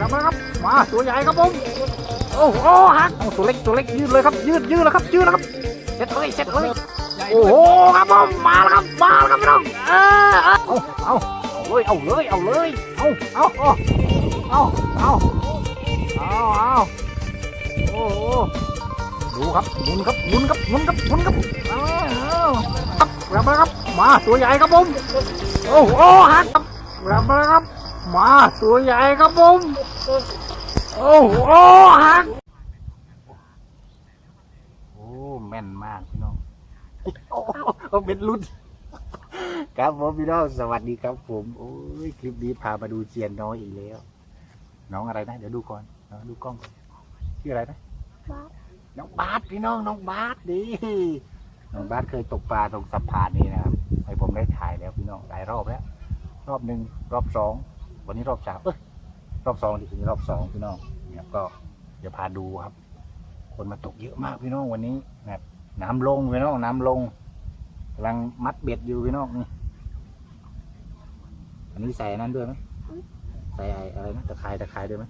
รับมาครับมาตัวใหญ่ครับผมโอ้โหหักตัวเล็กตัวเล็กยืดเลยครับ ยืดยืดแล้วครับยืดแล้วครับเสร็จเลยเสร็จเลยโอ้โหครับผมมาแล้วครับมาแล้วครับพี่น้องเออเอาเอาเลยเอาเลยเอาเลยเอาเอาเอาเอาเอาเอาเอาโอ้โหดูครับหมุนครับหมุนครับหมุนครับหมุนครับเอาเอาครับรับมาครับมาตัวใหญ่ครับผมโอ้โหหักครับรับมาครับ มาตัวใหญ่ครับผมโอ้โหหักโอ้แม่นมากพี่น้องโอ้โอ้เป็นรุ่นครับผมพี่น้องสวัสดีครับ ผมโอ้ยคลิปนี้พามาดูเจียนน้อยอีกแล้ว น้องอะไรนะเดี๋ยวดูก่อนน้องดูกล้องก่อนชื่ออะไรนะบาสน้องบาสพี่น้องน้องบาสดีน้องบาสเคยตกปลาตรงสะพานนี้นะครับให้ผมได้ถ่ายแล้วพี่น้องหลายรอบแล้ว รอบหนึ่งรอบสอง วันนี้รอบสามเอ้ยรอบสองดิถึงรอบสองพี่น้องเนี่ยก็เดี๋ยวพาดูครับ คนมาตกเยอะมากพี่น้องวันนี้นะครับน้ำลงพี่น้องน้ำลงกำลังมัดเบ็ดอยู่พี่น้องนี่อันนี้ใส่อันนั้นด้วยไหมใส่ไอ้อะไรนะตะไคร้ตะไคร้ด้วยไหม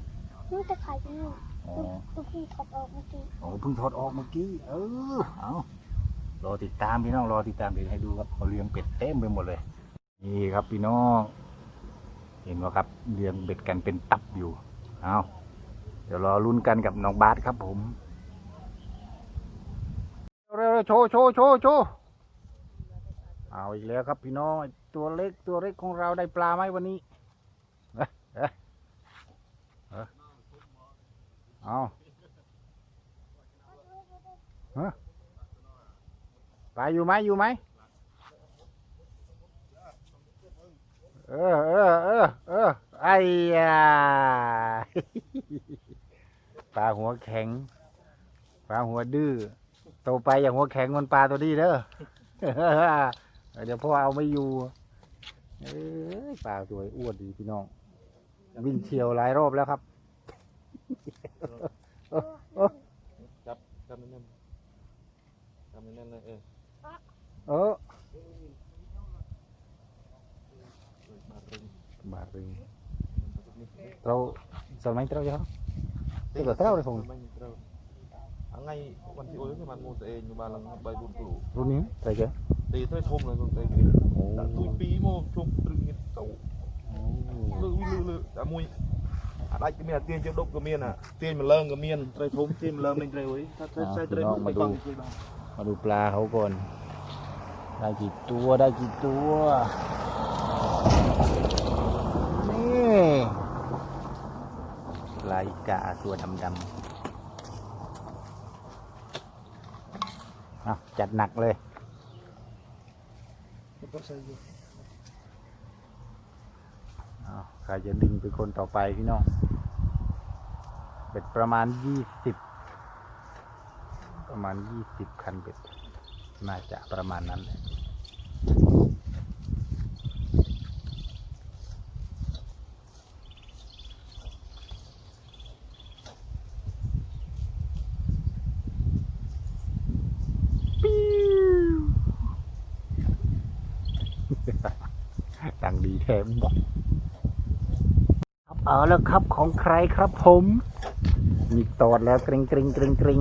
นี่จะขายที่นี่อ๋อลูกพี่ถอดออกเมื่อกี้โอ้เพิ่งถอดออกเมื่อกี้เออเอารอติดตามพี่น้องรอติดตามเดี๋ยวให้ดูครับเขาเลี้ยงเป็ดเต็มไปหมดเลย นี่ครับพี่น้อง เห็นไหมครับเลี้ยงเบ็ดกันเป็นตับอยู่เอาเดี๋ยวรอลุ้นกันกับน้องบาสครับผมเร็วๆโชว์โชว์โชว์โชว์เอาอีกแล้วครับพี่น้องตัวเล็กตัวเล็กของเราได้ปลาไหมวันนี้เอ๊ะเอ๊ะเอ๊ะเอาฮะปลาอยู่ไหมอยู่ไหม เออเออเออเออไอ้ยาปลาหัวแข็ง ปลาหัวดื้อโตไปอย่างหัวแข็งมันปลาตัวนี้เด้อเดี๋ยวพ่อเอาไม่อยู่เอ้ยปลาตัวอ้วนดีพี่น้อง วิ่งเฉียวหลายรอบแล้วครับจับจับแน่นจับแน่นเลยเออเออ มาตึง บารึง เราสมัยเราจะตีกับเราเลยผมไม่มีเต้าอังไงวันที่โอ้ยคือมันมูสเองอยู่บ้านหลังใบบุญปลูกรุ่นนี้ใส่เจ้ตีถ้วยทมเลยตรงเตยโอ้แต่ตุยปีโมชมตรึงเงี้ยเต้าลือลือลือแต่มวยอะไรก็มีเตียนเจ้าดกก็มีน่ะเตียนมันเลิ่งก็มีไตรทมเตียนมันเลิ่งในไตรโอ้ยถ้าใช้ไตรทมไม่ต้องคุยบ้างมาดูปลาเขาก่อนได้กี่ตัวได้กี่ตัว นี่ปลาอี กาตัวดำดำอะจัดหนักเลย ใครจะดึงเป็นคนต่อไปพี่น้องเบ็ดประมาณยี่สิบ ประมาณยี่สิบคันเบ็ด น่าจะประมาณนั้นแหละปิ้ว ดังดีแทบบอกครับเอาแล้วครับของใครครับผม มีตอดแล้วกริงกริงกริงกริง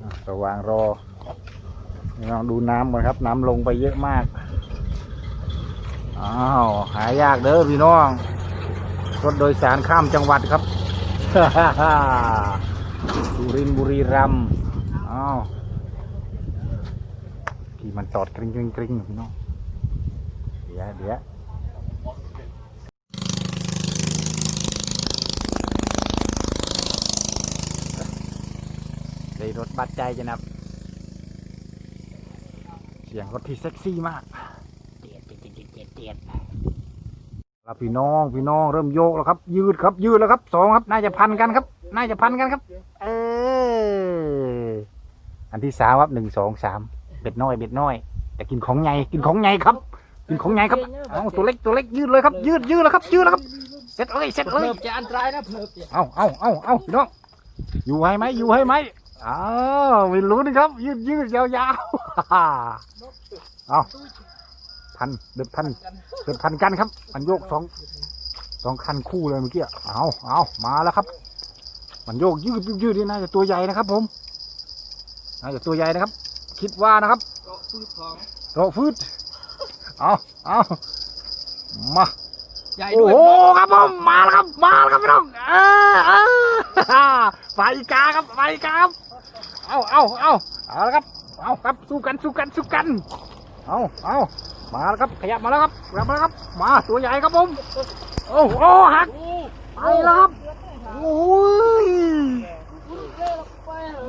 อะระหว่างรอลองดูน้ำก่อนครับ น้ำลงไปเยอะมาก อ้าว หายากเด้อพี่น้อง รถโดยสารข้ามจังหวัดครับสุรินทร์บุรีรัมย์อ้าว พี่มันตอดกริ้งกริ้งกริ้งพี่น้องเดี๋ยวเดี๋ยวเลยรถบัดใจจะนับ เสียงรถที่เซ็กซี่มากเจียดเจียดเจียดเจียดเจียดครับพี่น้องพี่น้องเริ่มโยกแล้วครับ ยืดครับ ยืดแล้วครับสองครับ น่าจะพันกันครับ น่าจะพันกันครับ เอออันที่สามครับหนึ่งสองสาม เบ็ดน้อยเบ็ดน้อยแต่กินของใหญ่กินของใหญ่ครับ กินของใหญ่ครับเอาตัวเล็กตัวเล็กยืดเลยครับ ยืดยืดแล้วครับยืดแล้วครับเสร็จเลยเสร็จเลยเพิ่มจะอันตรายนะเพิ่มจะเอาเอาเอาเอาพี่น้องอยู่ให้ไหมอยู่ให้ไหมอ้าวไม่รู้นะครับ ยืดยืดยาวๆเอาพพันเบ็ดพันเบ็ดพันกันครับมันโยกสองสองคันคู่เลยเมื่อกี้เอาเอามาแล้วครับ มันโยกยืดยืดยืดนี่น่าจะตัวใหญ่นะครับ ผมน่าจะตัวใหญ่นะครับ คิดว่านะครับก็ฟืดของโตฟืดเอาเอามาใหญ่โอ้ด้วยโหครับผมมาแล้วครับมาแล้วครับพี่น้องเออเออไฟกาครับไฟกาครับเอาเอาเอาเอาละครับเอาครับสู้กันสู้กันสู้กันเอาเอามาแล้วครับขยับมาแล้วครับขยับมาแล้วครับมาตัวใหญ่ครับผมโอ้โหหักไปแล้วครับ โอ้ย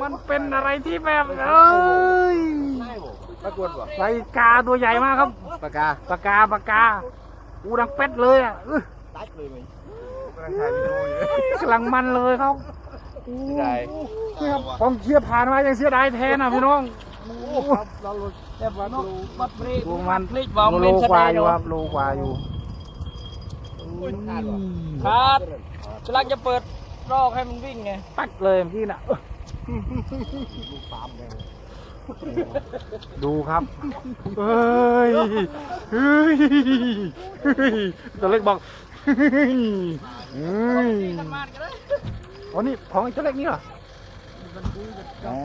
มันเป็นอะไรที่แบบเอ้ยปรากฏว่าไฟกาตัวใหญ่มากครับปากกาปากกาปากกาอูดังเป็ดเลยอะอื้อตัดเลยมั้ยกำลังถ่ายวิดีโออยู่กำลังมันเลยครับได้นี่ครับกองเชียร์ผ่านมายังเสียดายแทนอะพี่น้องครับเราแต่ว่าน้องบัดเบรกดูมันพลิกบอมโลเล่นกว่าอยู่ครับโลกว่าอยู่ครับกำลังจะเปิดรอกให้มันวิ่งไง ปักเลยเมื่ อกี้น่ะดูครับ เฮ้ย เฮ้ย เฮ้ยตัวเล็กบอก เฮ้ยเฮ้ยอ๋อนี่ของไอ้ตัวเล็กนี่เหรออ๋อ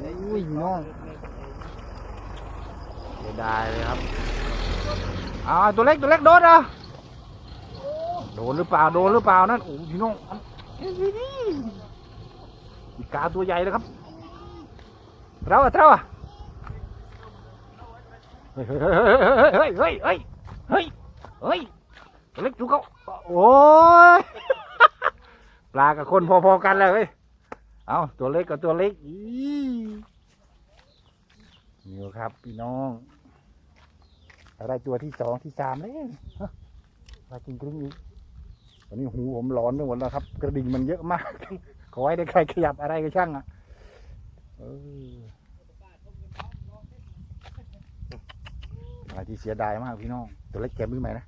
อุ้ยน้องเสียดายเลยครับ อ่า ตัวเล็กตัวเล็กโดนอะโดนหรือเปล่า โดนหรือเปล่านั่น โอ้พี่น้อง อีกาตัวใหญ่เลยครับเราอะเราอะเฮ้ยเฮ้ยเฮ้ยเฮ้ยเฮ้ยเฮ้ยเฮ้ยเล็กดูเขาโอ้ยปลากับคนพอๆกันเลยเฮ้ยเอาตัวเล็กกับตัวเล็กอีนี่ครับพี่น้องเราได้ตัวที่สองที่สามแล้วฮะปลาจริงกริ้งอีกตอนนี้หูผมร้อนไปหมดแล้วครับ กระดิ่งมันเยอะมาก อให้ได้ใครขยับอะไรก็ช่างอะเอออะไรที่เสียดายมากพี่น้อง ตัวเล็กแกมือใหม่นะ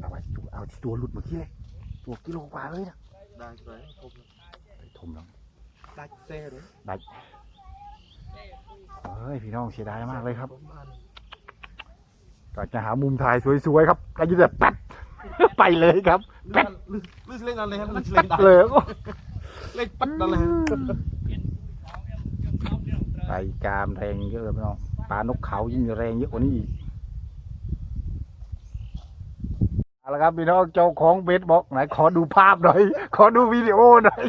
เอาไว้เอาที่ตัวหลุดเมื่อกี้เลย ตัวกิโลกว่าเลยนะ ได้ไปผมไปทมแล้วได้เซ่เลยได้เฮ้ยพี่น้องเสียดายมากเลยครับก็จะหามุมถ่ายสวยๆครับก็ยืดแบบแป๊ดไปเลยครับแป๊ดลื่นเล่นอะไรครับลื่นเล่แป๊นดได้เลยโอ้ เล่นปัดอะไรไปกามแรงเยอะเลยพี่น้องปลานกเขายิ่งแรงเยอะกว่านี้อีกเอาละครับพี่น้องเจ้าของเบสบอกไหนขอดูภาพหน่อย ขอดูวิดีโอหน่อย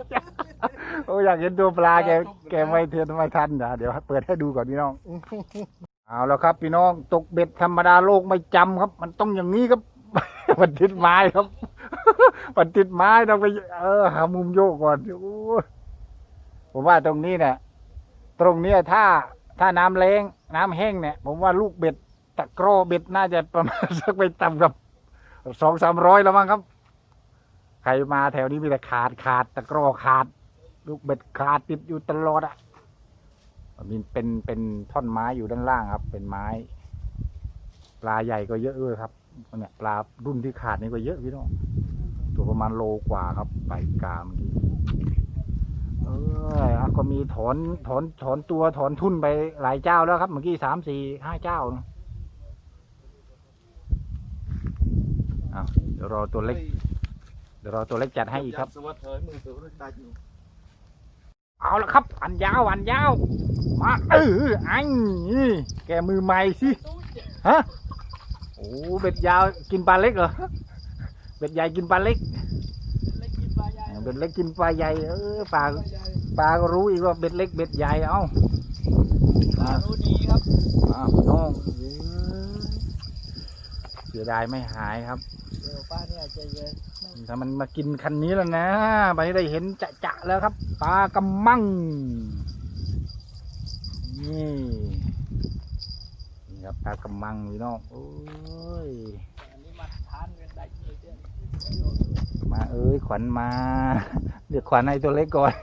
โอ้อยากเห็นตัวปลาแกแกไม่เทียนไม่ทันนะเดี๋ยวเปิดให้ดูก่อนพี่น้องเอาแล้วครับ พี่น้องตกเบ็ดธรรมดาโลกไม่จำครับ มันต้องอย่างนี้ครับ มันติดไม้ครับมันติดไม้ต้องไป เออ หามุมโยกก่อนโอ้ยผมว่าตรงนี้เนี่ยตรงเนี้ยถ้าถ้าน้ำแรงน้ำแห้งเนี่ย ผมว่าลูกเบ็ดตะกร้อเบ็ดน่าจะประมาณสักไปต่ำกับสองสามร้อยแล้วมั้งครับ ใครมาแถวนี้มีแต่ขาดขาดตะกร้อขาด ลูกเบ็ดขาดติดอยู่ตลอดอะมีเป็นเป็นท่อนไม้อยู่ด้านล่างครับ เป็นไม้ปลาใหญ่ก็เยอะด้วยครับ เนี่ยปลารุ่นที่ขาดนี่ก็เยอะพี่น้องตัวประมาณโลกว่าครับ ไปกาเมื่อกี้เอออะก็มีถอนถอนถอนตัวถอนทุนไปหลายเจ้าแล้วครับ เมื่อกี้สามสี่ห้าเจ้านะอ้าวเดี๋ยวรอตัวเล็ก เดี๋ยวรอตัวเล็กจัดให้อีกครับ เอาละครับ อันยาวอันยาว มาเอออันนี่แกมือใหม่สิฮะ อ้เบ็ดยาวกินปลาเล็กเหรอเบ็ดใหญ่กินปลาเล็กเบ็ดเล็กกินปลาใหญ่เออปลาปลาก็รู้อีกว่าเบ็ดเล็กเบ็ดใหญ่เอ้ามารู้ดีครับมาพี่น้องเสียดายไม่หายครับเดี๋ยวป้าเนี่ยใจเย็นถ้ามันมากินคันนี้แล้วนะไปได้เห็นจะจะๆแล้วครับปลากำมังนี่ นี่ครับปลากำมังพี่น้องโอ้ยอันนี้มาทานกันได้เลยเด้อมาเอ้ยขวัญมาเดี๋ยวขวัญให้ตัวเล็กก่อน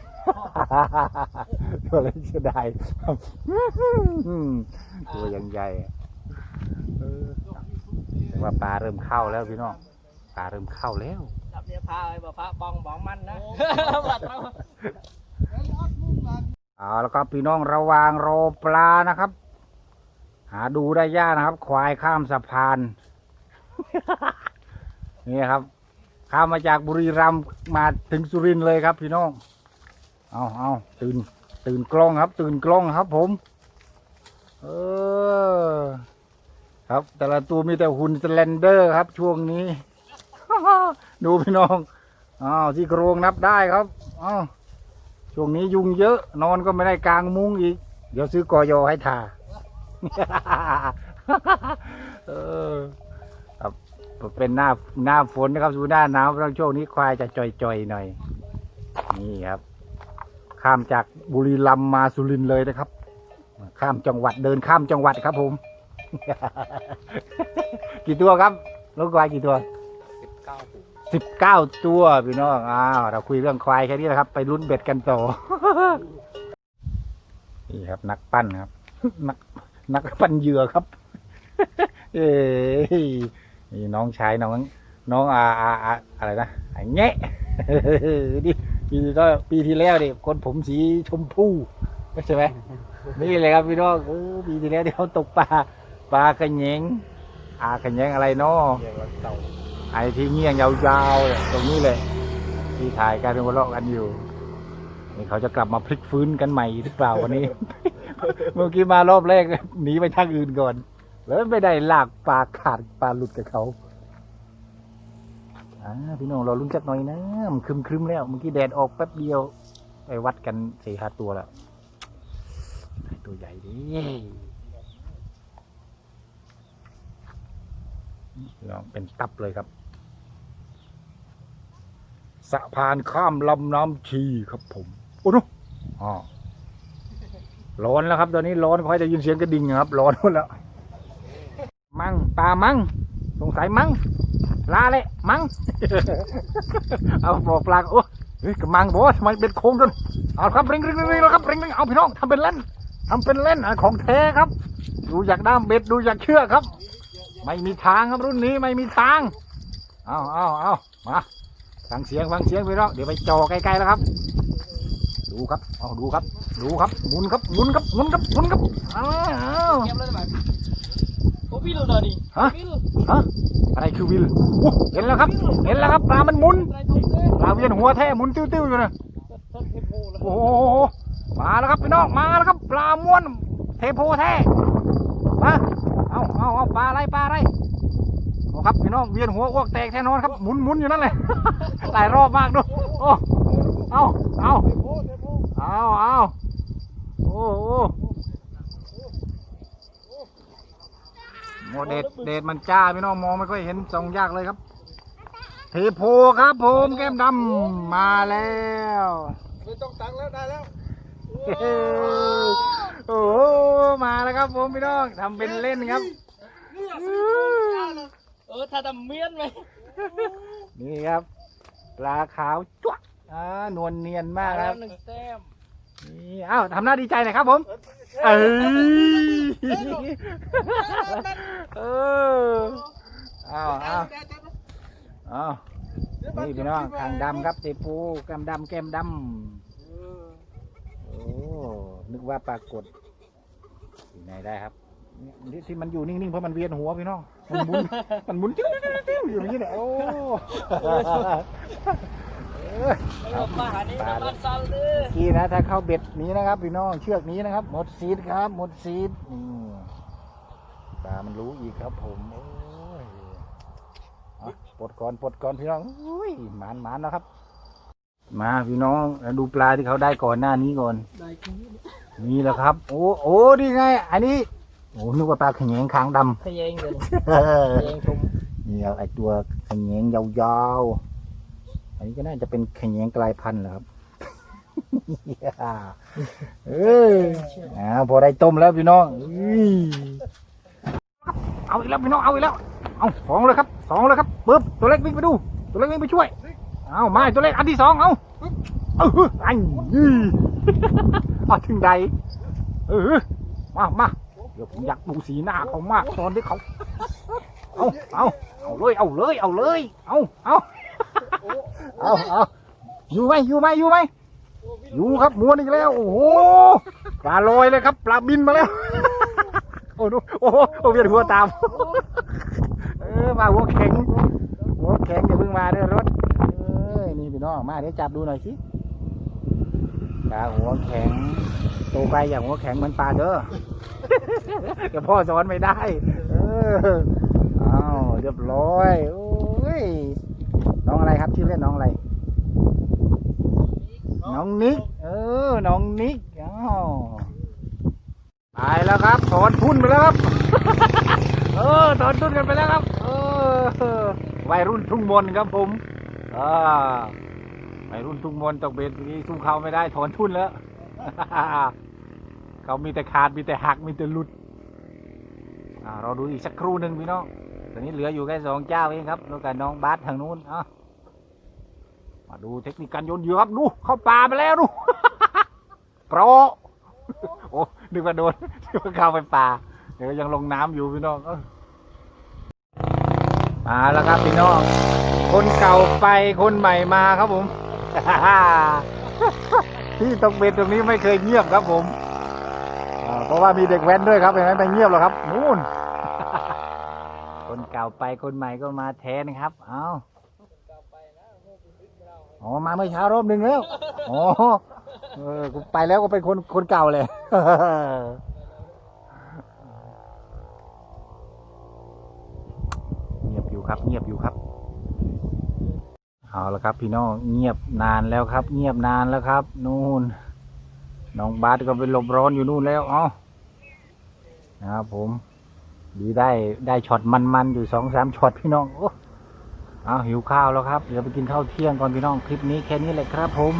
ตัวเล็กจะได้ตัวยังใหญ่อะเออแต่ว่าปลาเริ่มเข้าแล้วพี่น้องปลาเริ่มเข้าแล้วจับเนี่ยพาไอ้บ่พาบองบองมันนะบัดเราเอาแล้วก็พี่น้องระหวางรอปลานะครับ หาดูได้ยากนะครับ ควายข้ามสะพาน นี่ครับ ข้ามมาจากบุรีรัมย์มาถึงสุรินทร์เลยครับ พี่น้อง เอาเอาตื่น ตื่นกล้องครับ ตื่นกล้องครับ ผม เออ ครับ แต่ละตัวมีแต่หุ่นสแลนเดอร์ครับ ช่วงนี้ ดูพี่น้องอ้าวที่โครงนับได้ครับอ้าวช่วงนี้ยุงเยอะ นอนก็ไม่ได้กลางมุ้งอีก เดี๋ยวซื้อกอยอให้ทา เออครับเป็นหน้าหน้าฝนนะครับสู่หน้าหนาวเพราช่วงนี้ควายจะจ่อยๆหน่อย นี่ครับ ข้ามจากบุรีรัมย์มาสุรินทร์เลยนะครับ ข้ามจังหวัดเดินข้ามจังหวัดครับผม กี่ตัวครับลูกควายกี่ตัวสิบเก้าตัวพี่น้องอ้าวเราคุยเรื่องควายแค่นี้นะครับ ไปลุ้นเบ็ดกันต่อนี่ครับ นักปั้นครับนัก นักปั้นเหยื่อครับ เอ้ยนี่น้องชายน้อง น้องอาอาอาอะไรนะไอ้แงะดิปีที่แล้วปีที่แล้วดิคนผมสีชมพูใช่ไหมนี่เลยครับพี่น้องเออปีที่แล้วที่เขาตกปลาปลากระเยงอาขะแยงอะไรเนาะองไอ้ที่เงี้ยงยาวๆตรงนี้เลย ที่ถ่ายกันเป็นวเลาะกันอยู่นี่เขาจะกลับมาพลิกฟื้นกันใหม่หรือเปล่าวันนี้ เมื่อกี้มารอบแรกหนีไปทางอื่นก่อน แล้วไม่ได้ลากปลาขาดปลาหลุดกับเขาอ่าพี่น้องเราลุ้นจักหน่อยนะมันครึมครึมๆแล้วเมื่อกี้แดดออกแป๊บเดียวไปวัดกันสี่ห้าตัวแล้วตัวใหญ่ดิลองเป็นตับเลยครับสะพานข้ามลำน้ำชีครับผม โอ้โหอ๋อ ร้อนแล้วครับ ตอนนี้ร้อนคอยจะยินเสียงกระดิ่งครับ ร้อนหมดแล้ว มังปลามังสงสัยมังลาเลยมังเอาบอกปลาโอ้ยกระมังบอกว่าทำไมเป็นโค้งจนเอาครับเร่งเร่งเร่งเร่งแล้วครับเร่งเร่งเอาพี่น้องทำเป็นเล่นทำเป็นเล่นของแท้ครับ ดูจากด้ามเบ็ดดูจากเชือกครับ ไม่มีทางครับรุ่นนี้ไม่มีทางเอาเอาเอามาฟังเสียงฟังเสียงพี่น้องเดี๋ยวไปจอใกล้ๆแล้วครับ ดูครับเอาดูครับ ดูครับหมุนครับหมุนครับหมุนครับหมุนครับอ้าว Em lên bạn. Có biết rồi đi. Hả? Biết luôn. ฮะอะไรคือวิลอู้เห็นแล้วครับ เห็นแล้วครับปลามันหมุน Này không thế. ปลาเวียนหัวแท้หมุนติ้วๆอยู่นะ Thật thật hiệp vụ là. โอ้โหมาแล้วครับพี่น้องมาแล้วครับปลาม้วนเทโพแท้มาเอาเอาเอาปลาอะไรปลาอะไรโอ้ครับพี่น้องเวียนหัวอ้วกแตกแน่นอนครับหมุนหมุนอยู่นั่นแหละหลายรอบมากดูโอ้เอาเอา เอาเอาโอ้โหโมเดดเดดมันจ้าพี่น้องมองไม่ค่อยเห็นส่องยากเลยครับเทโพครับผมแก้มดำมาแล้วไม่ต้องตังแล้วได้แล้วเฮ้ยโอ้โหมาแล้วครับผมพี่น้องทำเป็นเล่นครับ Ờ thà tầm miên mày. นี่ครับปลาขาวจ้วะอ่านวลเนียนมากครับ Em đừng xem. นี่อ้าวทำหน้าดีใจหน่อยครับผม เอ้ยเอออ้าวอ้าวอ้าวนี่พี่น้องคางดำครับเตปูแก้มดำแก้มดำโอ้นึกว่าปรากฏที่ไหนได้ครับนี่ที่มันอยู่นิ่งๆเพราะมันเวียนหัวพี่น้องมันหมุนมันหมุนติ้วๆๆๆอยู่อย่างนี้เนี่ยโอ้ Bây giờ bà hả đi Bà làm đó. ăn sao đi. กี้นะถ้าเข้าเบ็ดนี้นะครับพี่น้องเชือกนี้นะครับ หมดซีดครับ หมดซีดนี่ปลามันรู้อีกครับ ผมโอ้ยเอาปลดก่อนปลดก่อนพี่น้องอุ้ยหมานหมานแล้วครับ มาพี่น้องแล้วดูปลาที่เขาได้ก่อนหน้านี้ก่อน Đây cũng นี่แหละครับ โอ้โอ้ดีไง อันนี้โอ้นึกว่าปลาขยงคางด thấy anh rồi. ำ Thấy anh không. นี่ครับไอตัวขยงยาวๆ อันนี้ก็น่าจะเป็นแขยงกลายพันธุ์เหรอครับ เอออ่าพอได้ต้มแล้วพี่น้องอุ้ยเอาอีกแล้วพี่น้องเอาอีกแล้ว เอาสองเลยครับสองเลยครับปึ๊บตัวเล็กวิ่งไปดู ตัวเล็กวิ่งไปช่วย เอามาตัวเล็กอันที่สองเอาเออไอ้ยี่เอาถึงใดเออมามาเดี๋ยวผมอยากดูสีหน้าเขามากตอนที่เขา เอาเอาเอาเลยเอาเลยเอาเลยเอาเอา เอาเอาอยู่ไหมอยู่ไหมอยู่ไหมอยู่ครับม้วนอีกแล้ว โอ้โหปลาลอยเลยครับ ปลาบินมาแล้ว โอ้โหโอ้โหเวียนหัวตาม เออมาหัวแข็งหัวแข็งอย่าเพิ่งมาเด้อรถเอ้ยนี่พี่น้องมาเดี๋ยวจับดูหน่อยสิปลาหัวแข็งโตไปอย่างหัวแข็งเหมือนปลาเด้อเดี๋ยวพ่อสอนไม่ได้ เอออ้าวเรียบร้อยโครับชื่อเล่นน้องอะไร น้องนิก เออ น้องนิกอ้าวไปแล้วครับถอนทุนไปแล้วครับ เออถอนทุนกันไปแล้วครับ เออ วัยรุ่นทุ่งมนครับผมอ่าวัยรุ่นทุ่งมนตกเบ็ดนี้ทุ่งเขาไม่ได้ถอนทุนแล้ว เขามีแต่ขาดมีแต่หักมีแต่หลุดอ่าเราดูอีกสักครู่หนึ่งพี่น้องตอนนี้เหลืออยู่แค่สองเจ้าเองครับ แล้วกับน้องบาสทางนู้นอะ มาดูเทคนิคการโยนเหยื่อครับดูเข้าป่าไปแล้วดูโปรโอ้นึกว่าโดนนึกว่าเข้าไปป่าเดี๋ยวยังลงน้ำอยู่พี่น้องมาแล้วครับพี่น้อง คนเก่าไปคนใหม่มาครับผมที่ตกเบ็ดตรงนี้ไม่เคยเงียบครับผมเพราะว่ามีเด็กแว้นด้วยครับเห็นไหมไม่เงียบหรอกครับนู่นคนเก่าไปคนใหม่ก็มาแทนครับ เอา อ๋อมาเมื่อเช้ารอบหนึ่งแล้วอ๋อเออไปแล้วก็เป็นคนคนเก่าเลยเงียบอยู่ครับ เงียบอยู่ครับเอาละครับ พี่น้องเงียบนานแล้วครับ เงียบนานแล้วครับ นู่นน้องบาสก็ไปหลบร้อนอยู่นู่นแล้วเอ้านะครับผมดีได้ได้ช็อตมันๆอยู่สองสามช็อตพี่น้องโอ้ เอาหิวข้าวแล้วครับ เดี๋ยวไปกินข้าวเที่ยงก่อนพี่น้อง คลิปนี้แค่นี้แหละครับผม